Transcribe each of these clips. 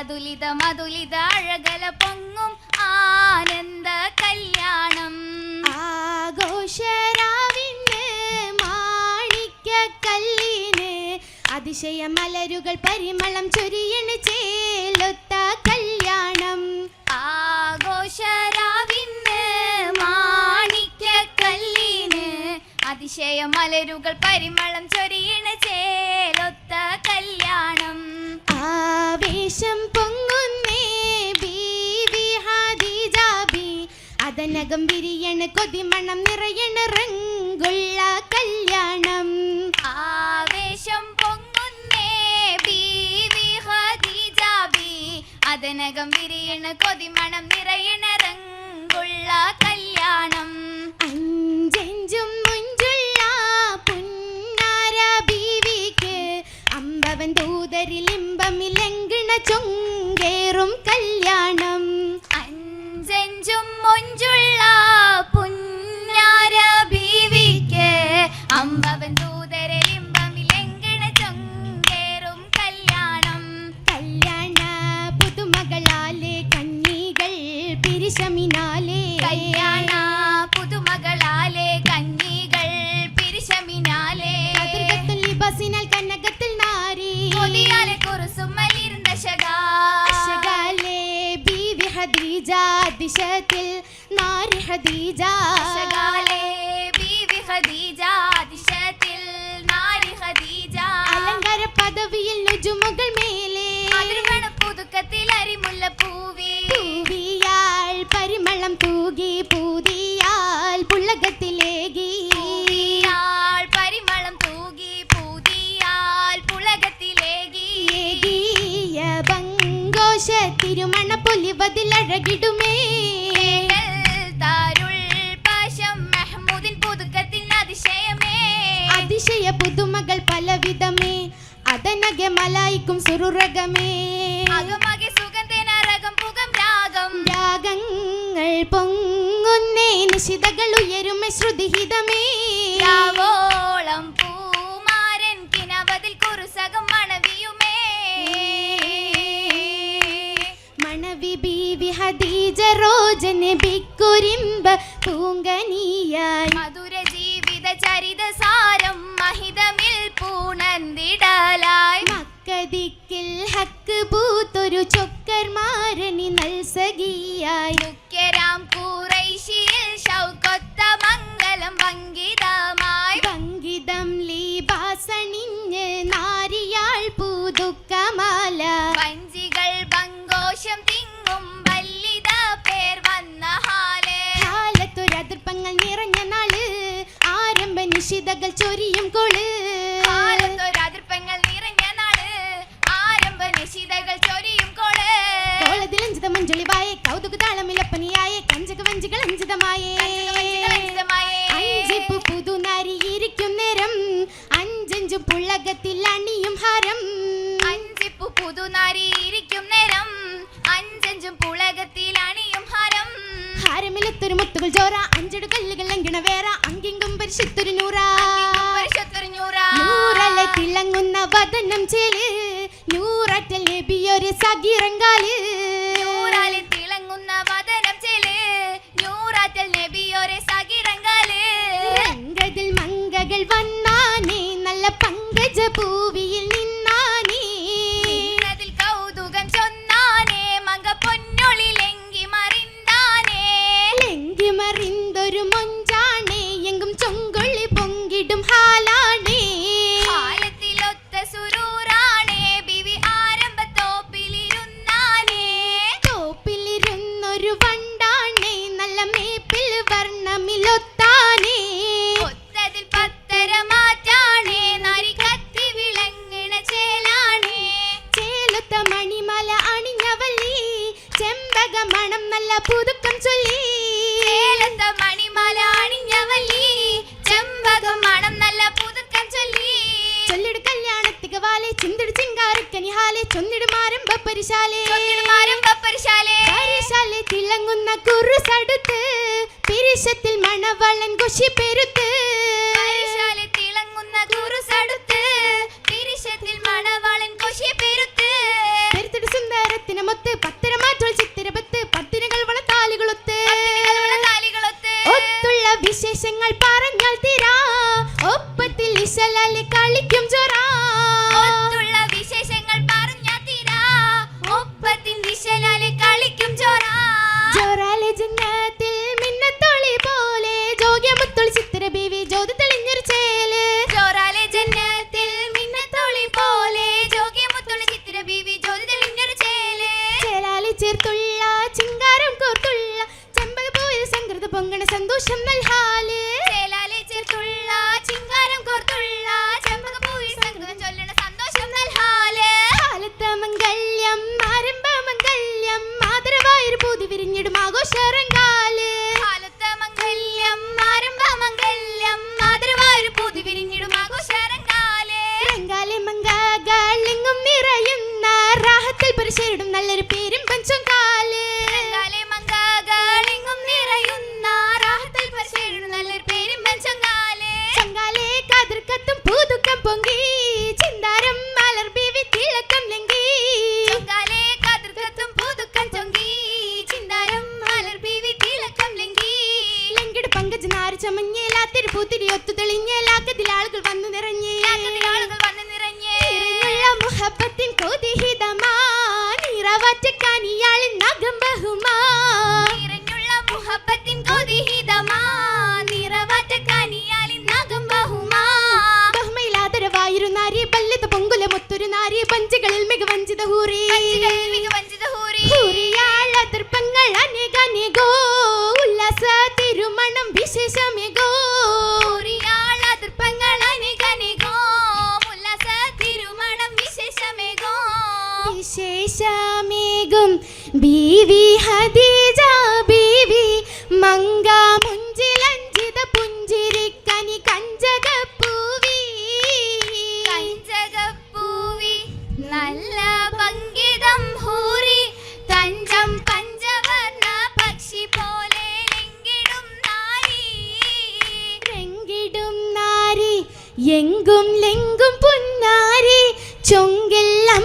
അതുലിത മതുലിത അഴകല പൊങ്ങും ആനന്ദ കല്യാണം. ആഘോഷരാവിന് മാണിക്ക കല്ലിന് അതിശയ മലരുകൾ പരിമളം ചൊരിയണ് ചേലൊത്ത കല്യാണം. ആഘോഷരാവിന് മാണിക്ക കല്ലിന് അതിശയ മലരുകൾ പരിമളം ചൊരിയണ ചേലൊത്ത കല്യാണം. ആവേശം പൊങ്ങുന്നേ ബീവി ഹാദിജാബി അതനകം വിരിയണ കൊതിമണം നിറയണ റങ്കുള്ള കല്യാണം. ആവേശം പൊങ്ങുന്നേ ബീവി ഹാദിജാബി അതനകം വിരിയണ കൊതിമണം നിറയണ റങ്കുള്ള കല്യാണം. അഞ്ചഞ്ചും മുഞ്ചുള്ള പുന്നാര ബീവിക്ക് അമ്പവൻ ദൂതരിൽ ഇമ്പമിലെങ്കിണ ചുങ്കേറും കല്യാണം. അഞ്ചഞ്ചും മൊഞ്ചുള്ള പുന്നാര ബീവിക്ക് അമ്പവൻ ദൂതരലിമ്പമിലെങ്കിണ ചൊങ്കേറും കല്യാണം. കല്യാണ പുതുമകളാലെ കന്നികൾ പിരിശമിനാലെ. കല്യാണ പുതുമകളാലെ കന്നികൾ പിരിശമിനാലെ. കനകത്തിൽ നാരി. കൊതിയാലെ കുറുസുമ്മലിരുന്ന ദിശത്തിൽ നാരി ഖദീജ ശകാലെ തിരുമണ പുതുക്കത്തിൻ അതിശയമേ. അതിശയ പുതുമകൾ പലവിധമേ. അതനകെ മലായിക്കും രാഗം. രാഗങ്ങൾ പൊങ്ങുന്നേ നിശിതകൾ ഉയരുമേ ശ്രുതിഹിതമേ. ഹദീജ റോജന് ബിക്കുരിമ്പ പൂങ്കനിയായി. മധുര ജീവിത ചരിത സാരം മഹിതമിൽ പൂണന്തിടലായി സഗീറങ്കാൽ നൂറാലിൽ തിളങ്ങുന്ന വദനം ചെൽ. നൂറാറ്റൽ നബിയോരെ സകിറങ്കാൽ രംഗതിൽ മങ്കകൾ വന്നാനേ നല്ല പങ്കജ പൂവിയിൽ പപ്പരിശാലേ തിളങ്ങുന്ന കുറുസടുത്ത് പിരിശത്തിൽ മണവളൻ കുശി പെരുത്ത്. തിളങ്ങുന്ന കുറുസടുത്ത് പിരിശത്തിൽ മണവളൻ കുശി പെരുത്ത്. പെരുത്തിട്ട് പത്തിനകൾ വള ഒത്തുള്ള വിശേഷങ്ങൾ പൂത്തിരി ഒത്തു തെളിഞ്ഞ് ലാക്കത്തിൽ ആളുകൾ വന്നു നിറഞ്ഞ്. ആളുകൾ നാരി നാരി മികവഞ്ചിത മികവഞ്ചിത തൃപ്പങ്ങൾ അനേകനേകോ. ഉല്ലാസ തിരുമണം വിശേഷമേകോ. പച്ചമേകും ബീവി ഹദീജ ബീവി മങ്ക മുഞ്ചിലഞ്ചിത പുഞ്ചിരി കനി കഞ്ചക പൂവി കഞ്ചക പൂവി നല്ല ഭംഗിതം ഹൂരി തഞ്ചം പഞ്ചവർണ പക്ഷി പോലെ രംഗിടും നാരി. രംഗിടും നാരി എങ്കും ലെങ്കും പുന്നാരി. ചൊങ്കില്ലം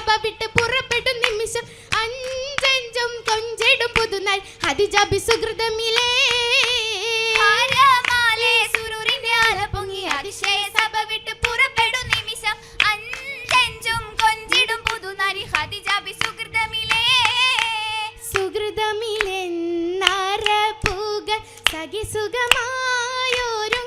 സഭ വിട്ട് പുറപ്പെടും നിമിഷം അഞ്ചഞ്ചും കൊഞ്ചിടും പുതുനാൾ. അതിജാബി സുഹൃതമിലേ നിമിഷം അഞ്ചഞ്ചും സുഹൃതമിലേ സുഖമായൊരു